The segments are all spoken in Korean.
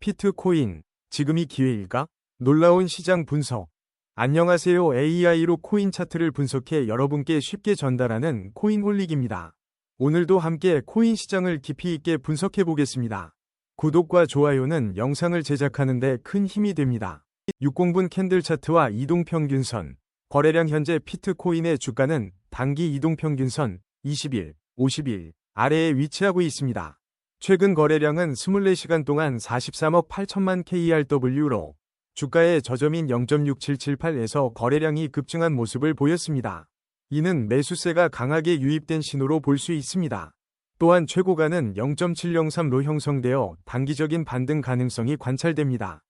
피트코인, 지금이 기회일까? 놀라운 시장 분석. 안녕하세요. AI로 코인 차트를 분석해 여러분께 쉽게 전달하는 코인홀릭입니다. 오늘도 함께 코인 시장을 깊이 있게 분석해 보겠습니다. 구독과 좋아요는 영상을 제작하는데 큰 힘이 됩니다. 60분 캔들 차트와 이동평균선. 거래량 현재 피트코인의 주가는 단기 이동평균선 20일, 50일 아래에 위치하고 있습니다. 최근 거래량은 24시간 동안 43억 8천만 KRW로 주가의 저점인 0.6778에서 거래량이 급증한 모습을 보였습니다. 이는 매수세가 강하게 유입된 신호로 볼 수 있습니다. 또한 최고가는 0.703로 형성되어 단기적인 반등 가능성이 관찰됩니다.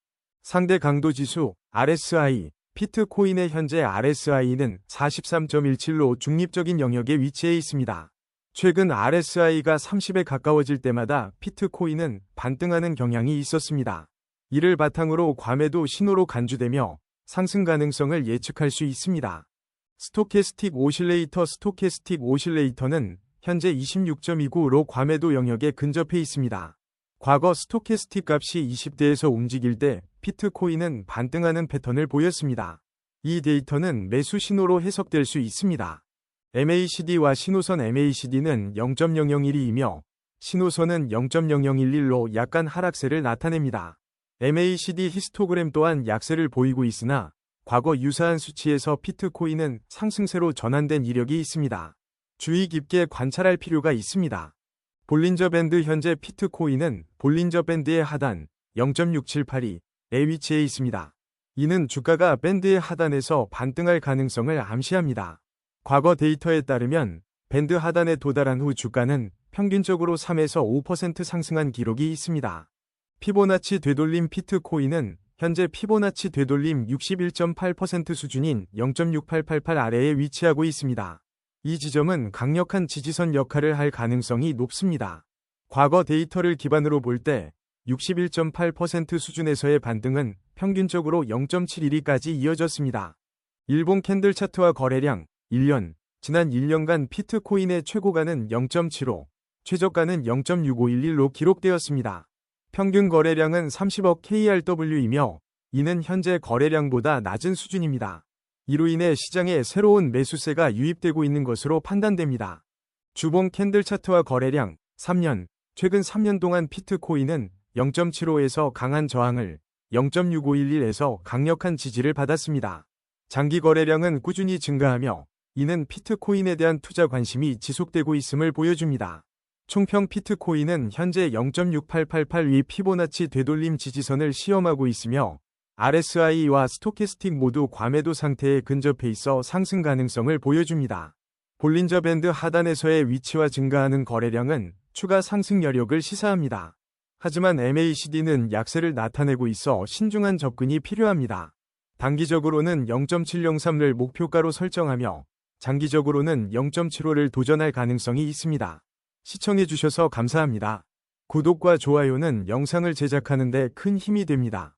상대 강도 지수 RSI 피트코인의 현재 RSI는 43.17로 중립적인 영역에 위치해 있습니다. 최근 RSI가 30에 가까워질 때마다 피트코인은 반등하는 경향이 있었습니다. 이를 바탕으로 과매도 신호로 간주되며 상승 가능성을 예측할 수 있습니다. 스토캐스틱 오실레이터 스토캐스틱 오실레이터는 현재 26.29로 과매도 영역에 근접해 있습니다. 과거 스토캐스틱 값이 20대에서 움직일 때 피트코인은 반등하는 패턴을 보였습니다. 이 데이터는 매수 신호로 해석될 수 있습니다. MACD와 신호선 MACD는 0.001이며 신호선은 0.0011로 약간 하락세를 나타냅니다. MACD 히스토그램 또한 약세를 보이고 있으나 과거 유사한 수치에서 피트코인은 상승세로 전환된 이력이 있습니다. 주의 깊게 관찰할 필요가 있습니다. 볼린저 밴드 현재 피트코인은 볼린저 밴드의 하단 0.678이 에 위치해 있습니다. 이는 주가가 밴드의 하단에서 반등할 가능성을 암시합니다. 과거 데이터에 따르면 밴드 하단에 도달한 후 주가는 평균적으로 3에서 5% 상승한 기록이 있습니다. 피보나치 되돌림 피트코인은 현재 피보나치 되돌림 61.8% 수준인 0.6888 아래에 위치하고 있습니다. 이 지점은 강력한 지지선 역할을 할 가능성이 높습니다. 과거 데이터를 기반으로 볼 때 61.8% 수준에서의 반등은 평균적으로 0.71위까지 이어졌습니다. 일본 캔들 차트와 거래량 1년 지난 1년간 피트코인의 최고가는 0.75, 최저가는 0.6511로 기록되었습니다. 평균 거래량은 30억 KRW이며 이는 현재 거래량보다 낮은 수준입니다. 이로 인해 시장에 새로운 매수세가 유입되고 있는 것으로 판단됩니다. 주봉 캔들 차트와 거래량 3년 최근 3년 동안 피트코인은 0.75에서 강한 저항을 0.6511에서 강력한 지지를 받았습니다. 장기 거래량은 꾸준히 증가하며 이는 피트코인에 대한 투자 관심이 지속되고 있음을 보여줍니다. 총평 피트코인은 현재 0.6888위 피보나치 되돌림 지지선을 시험하고 있으며 RSI와 스토캐스틱 모두 과매도 상태에 근접해 있어 상승 가능성을 보여줍니다. 볼린저 밴드 하단에서의 위치와 증가하는 거래량은 추가 상승 여력을 시사합니다. 하지만 MACD는 약세를 나타내고 있어 신중한 접근이 필요합니다. 단기적으로는 0.703를 목표가로 설정하며 장기적으로는 0.75를 도전할 가능성이 있습니다. 시청해주셔서 감사합니다. 구독과 좋아요는 영상을 제작하는 데 큰 힘이 됩니다.